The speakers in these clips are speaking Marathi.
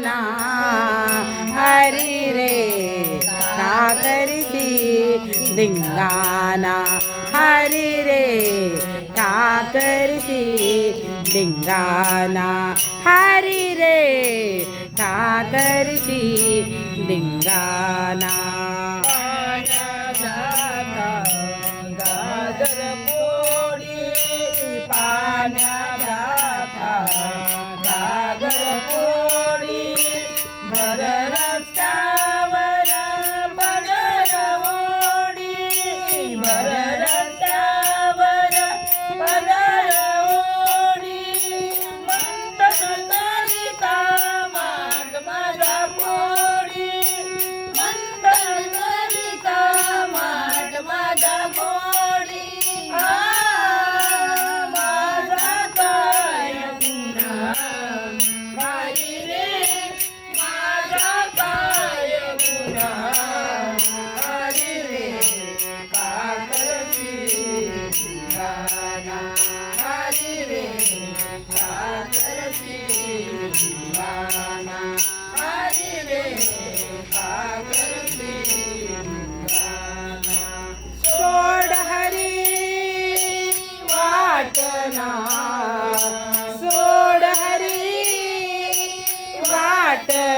ना हरी रे ठाकरची धिंगाणा हरी रे ठाकरची धिंगाणा हरी रे ठाकरची धिंगाणा पाण्या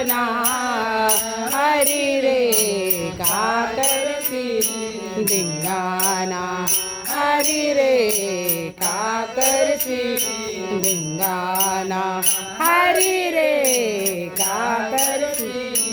ना। हरि रे का करशील धिंगाणा हरि रे का करशील धिंगाणा हरि रे का करशील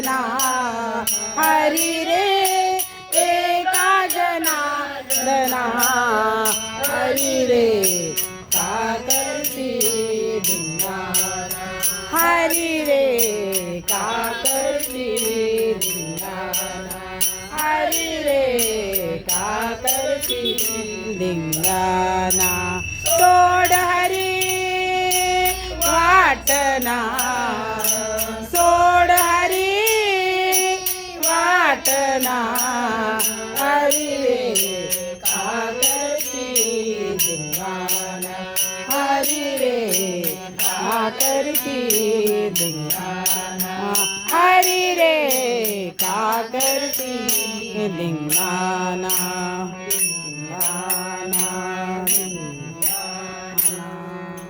जना हरी रे एका जना जना हरी रे काकरती हरी रे काकरती हरी रे काकरती लिंगाना तोड हरी वाटना ના હરિ કાકરતી દિંગાના હરિ રે કાકરતી દિંગાના હરિ રે કાકરતી દિંગાના